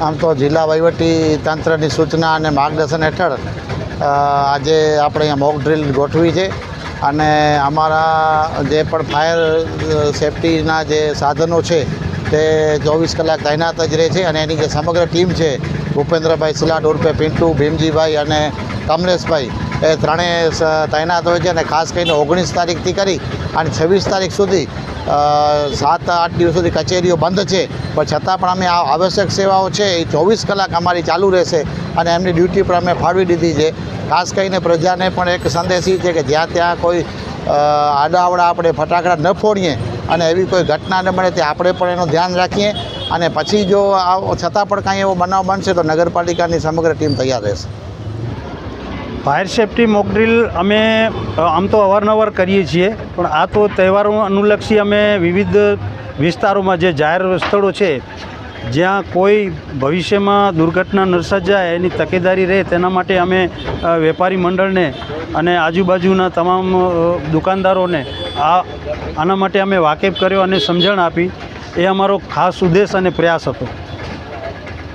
આમ તો જિલ્લા વહીવટી તંત્રની સૂચના અને માર્ગદર્શન હેઠળ આજે આપણે અહીંયા મોક ડ્રીલ ગોઠવી છે અને અમારા જે પણ ફાયર સેફટીના જે સાધનો છે તે ચોવીસ કલાક તૈનાત જ રહે છે અને એની જે સમગ્ર ટીમ છે, ભૂપેન્દ્રભાઈ સિલાટ ઉર્ફે પિન્ટુ, ભીમજીભાઈ અને કમલેશભાઈ, એ ત્રણેય તૈનાત હોય છે અને ખાસ કરીને ઓગણીસ તારીખથી કરી અને છવ્વીસ તારીખ સુધી સાત આઠ દિવસ સુધી કચેરીઓ બંધ છે. પણ છતાં પણ અમે આ આવશ્યક સેવાઓ છે એ ચોવીસ કલાક અમારી ચાલુ રહેશે અને એમની ડ્યુટી પણ અમે ફાળવી દીધી છે. ખાસ કરીને પ્રજાને પણ એક સંદેશ છે કે જ્યાં ત્યાં કોઈ આડાવડા આપણે ફટાકડા ન ફોડીએ અને એવી કોઈ ઘટના ન બને તે આપણે પણ એનું ધ્યાન રાખીએ અને પછી જો છતાં પણ કાંઈ એવો બનાવ બનશે તો નગરપાલિકાની સમગ્ર ટીમ તૈયાર રહેશે. ફાયર સેફટી મોકડ્રીલ અમે આમ તો અવારનવાર કરીએ છીએ, પણ આ તો તહેવારો અનુલક્ષી અમે વિવિધ વિસ્તારોમાં જે જાહેર સ્થળો છે, જ્યાં કોઈ ભવિષ્યમાં દુર્ઘટના ન સર્જાય, એની તકેદારી રહે, તેના માટે અમે વેપારી મંડળને અને આજુબાજુના તમામ દુકાનદારોને આ, આના માટે અમે વાકેફ કર્યો અને સમજણ આપી. એ અમારો ખાસ ઉદ્દેશ અને પ્રયાસ હતો.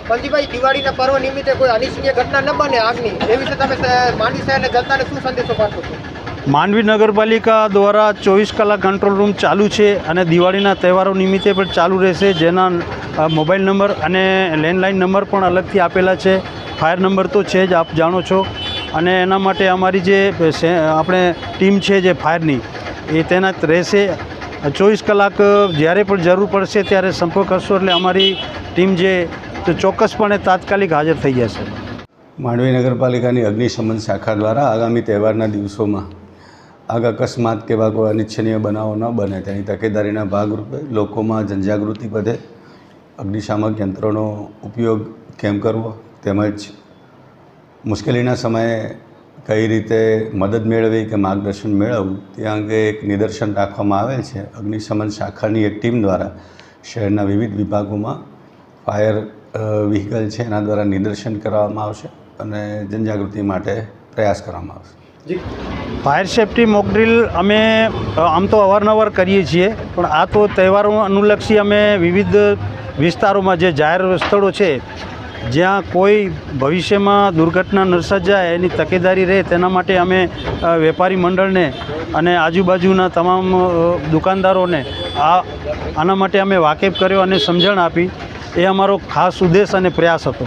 પલજીભાઈ, દિવાળીના પર્વ નિમિત્તે કોઈ અનિચ્છનીય ઘટના ન બને આગની. એ વિશે તમે માંડવી શહેરના જનતાને શું સંદેશો પાઠવો છો? માંડવી નગરપાલિકા દ્વારા ચોવીસ કલાક કંટ્રોલ રૂમ ચાલુ છે અને દિવાળીના તહેવારો નિમિત્તે પણ ચાલુ રહેશે, જેના મોબાઈલ નંબર અને લેન્ડલાઇન નંબર પણ અલગથી આપેલા છે. ફાયર નંબર તો છે જ, આપ જાણો છો. અને એના માટે અમારી જે આપણે ટીમ છે જે ફાયરની, એ તેનાત રહેશે. ચોવીસ કલાક જ્યારે પણ જરૂર પડશે ત્યારે સંપર્ક કરશો એટલે અમારી ટીમ જે તો ચોક્કસપણે તાત્કાલિક હાજર થઈ જશે. માંડવી નગરપાલિકાની અગ્નિશમન શાખા દ્વારા આગામી તહેવારના દિવસોમાં આગ અકસ્માત કે કોઈ અનિચ્છનીય બનાવો ન બને. તેની તકેદારીના ભાગરૂપે લોકોમાં જનજાગૃતિ વધે. અગ્નિશામક યંત્રોનો ઉપયોગ કેમ કરવો તેમજ મુશ્કેલીના સમયે કઈ રીતે મદદ મેળવી કે માર્ગદર્શન મેળવવું તે અંગે એક નિદર્શન રાખવામાં આવેલ છે. અગ્નિશમન શાખાની એક ટીમ દ્વારા શહેરના વિવિધ વિભાગોમાં ફાયર વ્હીકલ છે એના દ્વારા નિદર્શન કરવામાં આવશે અને જનજાગૃતિ માટે પ્રયાસ કરવામાં આવશે. ફાયર સેફટી મોકડ્રીલ અમે આમ તો અવારનવાર કરીએ છીએ, પણ આ તો તહેવારો અનુલક્ષી અમે વિવિધ વિસ્તારોમાં જે જાહેર સ્થળો છે, જ્યાં કોઈ ભવિષ્યમાં દુર્ઘટના ન સર્જાય, એની તકેદારી રહે, તેના માટે અમે વેપારી મંડળને અને આજુબાજુના તમામ દુકાનદારોને આ, આના માટે અમે વાકેફ કર્યો અને સમજણ આપી. એ અમારો ખાસ ઉદ્દેશ અને પ્રયાસ હતો.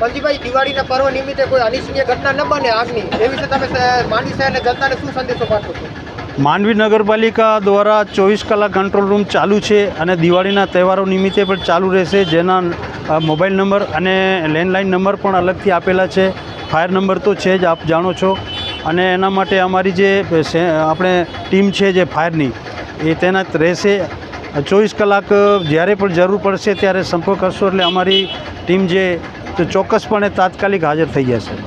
પલજીભાઈ દિવાળીના પર્વ નિમિત્તે કોઈ અનિચ્છનીય ઘટના ન બને આગની. એ વિશે તમે માંડવી શહેરના જનતાને શું સંદેશો પાઠવો છો? માંડવી નગરપાલિકા દ્વારા ચોવીસ કલાક કંટ્રોલ રૂમ ચાલુ છે અને દિવાળીના તહેવારો નિમિત્તે પણ ચાલુ રહેશે. જેના મોબાઈલ નંબર અને લેન્ડલાઇન નંબર પણ અલગથી આપેલા છે. ફાયર નંબર તો છે જ આપ જાણો છો. અને એના માટે અમારી જે આપણે ટીમ છે જે ફાયરની એ તૈનાત રહેશે. ચોવીસ કલાક જ્યારે પણ જરૂર પડશે ત્યારે સંપર્ક કરશો એટલે અમારી ટીમ જે ચોક્કસપણે તાત્કાલિક હાજર થઈ જશે.